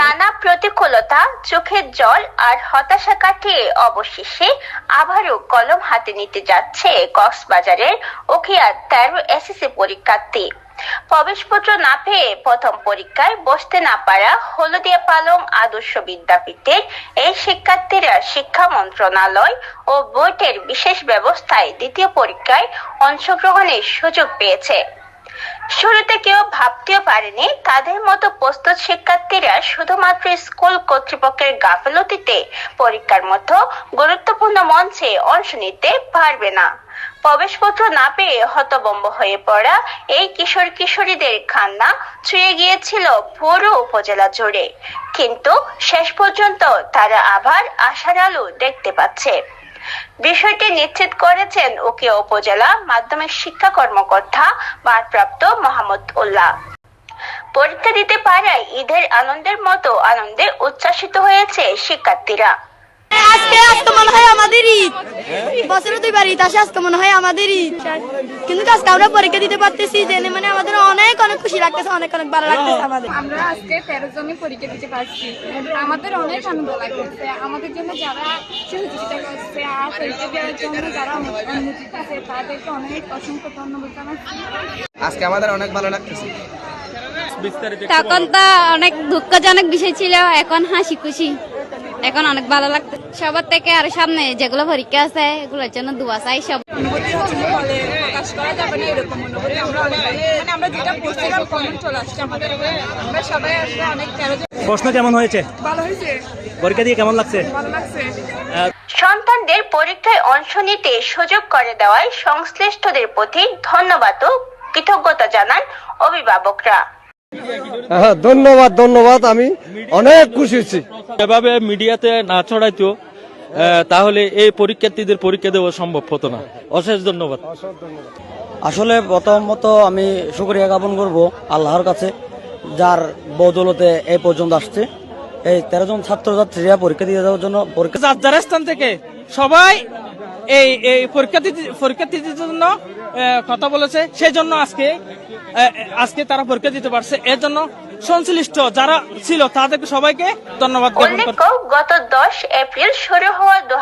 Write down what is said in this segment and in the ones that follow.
নানা প্রতিকূলতা, চোখের জল আর হতাশা কাটিয়ে অবশেষে আবারও কলম হাতে নিতে যাচ্ছে কক্সবাজারের তেরো এসএসসি পরীক্ষার্থী। প্রবেশপত্র না পেয়ে প্রথম পরীক্ষায় বসতে না পারা হলদিয়া পালং আদর্শ বিদ্যাপীঠের এই শিক্ষার্থীরা শিক্ষা মন্ত্রণালয় ও বোর্ডের বিশেষ ব্যবস্থায় দ্বিতীয় পরীক্ষায় অংশগ্রহণের সুযোগ পেয়েছে। শুরুতে কেউ ভাবতেও পারেনি তাদের মতো প্রস্তুত শিক্ষার্থীরা শুধুমাত্র স্কুল কর্তৃপক্ষের গাফিলতিতে পরীক্ষার মতো গুরুত্বপূর্ণ মঞ্চে অংশ নিতে পারবে না। প্রবেশপত্র না পেয়ে হতবম্ব হয়ে পড়া এই কিশোর কিশোরীদের কান্না ছুঁয়ে গিয়েছিল পুরো উপজেলা জুড়ে। কিন্তু শেষ পর্যন্ত তারা আবার আশার আলো দেখতে পাচ্ছে। বিষয়টি নিশ্চিত করেছেন ওকে উপজেলা মাধ্যমিক শিক্ষা কর্মকর্তা ভারপ্রাপ্ত মোহাম্মদ উল্লাহ। পরীক্ষা দিতে পারায় ঈদের আনন্দের মতো আনন্দে উচ্ছ্বাসিত হয়েছে শিক্ষার্থীরা। আজকে আজকে মনে হয় আমাদের ঈদ। বছরে দুইবার ঈদ আসে আজকে মনে হয় আমাদের ঈদ। কিন্তু আজকে আমরা পরীক্ষা দিতে পারতেছি জেনে মানে আমাদের অনেক অনেক খুশি লাগতেছে অনেক অনেক ভালো লাগতেছে আমাদের। আমরা আজকে তেরো জনে পরীক্ষা দিতে পারছি। আমাদের অনেক আনন্দ লাগতেছে। আমাদের জন্য যারা সহযোগিতা করছে আর পরীক্ষা দেওয়ার জন্য যারা আছে তাদেরকে অনেক অসংখ্য ধন্যবাদ জানাচ্ছি। আজকে আমাদের অনেক ভালো লাগতেছে। তখন তো অনেক দুঃখজনক বিষয় ছিল এখন হাসি খুশি। এখন অনেক ভালো লাগতো সবার থেকে আর সামনে যেগুলো পরীক্ষা আছে এগুলোর জন্য দোয়া চাই সব অনুভূতি হচ্ছে বলে প্রকাশ করা যাবে না এরকম অনুভূতি। আমরা অনেক মানে প্রশ্ন কেমন হয়েছে? পরীক্ষা দিয়ে কেমন লাগছে। সন্তানদের পরীক্ষায় অংশ নিতে সুযোগ করে দেওয়ায় সংশ্লিষ্টদের প্রতি ধন্যবাদ ও কৃতজ্ঞতা জানান অভিভাবকরা। হ্যাঁ ধন্যবাদ ধন্যবাদ। আমি অনেক খুশি হয়েছি। এভাবে মিডিয়াতে না ছড়াইতো তাহলে এই পরীক্ষার্থীদের পরীক্ষা দেওয়া সম্ভব হতো না। অশেষ ধন্যবাদ। আসলে প্রথমত আমি শুক্রিয়া জ্ঞাপন করব আল্লাহর কাছে যার বদলতে এই পর্যন্ত আসছে। এই তেরো জন ছাত্রছাত্রীরা পরীক্ষা দিয়ে যাওয়ার জন্য পরীক্ষা যার যার স্থান থেকে সবাই এই এই পরীক্ষার্থী পরীক্ষার্থীদের জন্য কথা বলেছে। সেই জন্য আজকে আজকে তারা পরীক্ষা দিতে পারছে। এর জন্য সংশ্লিষ্ট যারা ছিল তাদেরকে সবাইকে ধন্যবাদ উল্লেখ্য গত দশ এপ্রিল শুরু হওয়া দু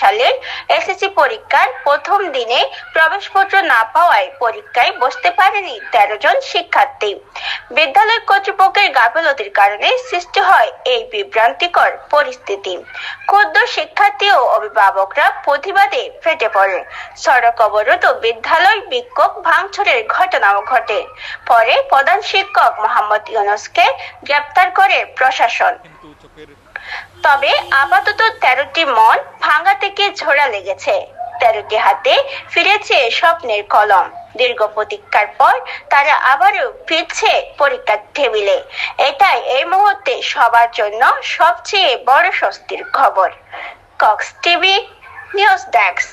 সালের এসএসসি পরীক্ষার প্রথম দিনে প্রবেশপত্র না পাওয়ায় পরীক্ষায় বসতে পারেনি তেরো জন শিক্ষার্থী। বিদ্যালয় কর্তৃপক্ষের গাফিলতির কারণে সৃষ্টি হয় এই বিভ্রান্তিকর পরিস্থিতি। ক্ষুদ্র শিক্ষার্থী ও অভিভাবকরা প্রতিবাদে ফেটে পড়ে। সড়ক অবরোধ ও বিদ্যালয় বিক্ষোভ ভাঙচুরের ঘটনাও ঘটে। পরে প্রধান শিক্ষক মোহাম্মদ ইউনুসকে গ্রেপ্তার করে প্রশাসন। তবে আপাতত তেরোটি মন ভাঙা থেকে ঝোড়া লেগেছে। তেরোটি হাতে ফিরেছে স্বপ্নের কলম। দীর্ঘ প্রতীক্ষার পর তারা আবারও ফিরছে পরীক্ষার টেবিলে। এটাই এই মুহূর্তে সবার জন্য সবচেয়ে বড় স্বস্তির খবর। Cox TV, news desk.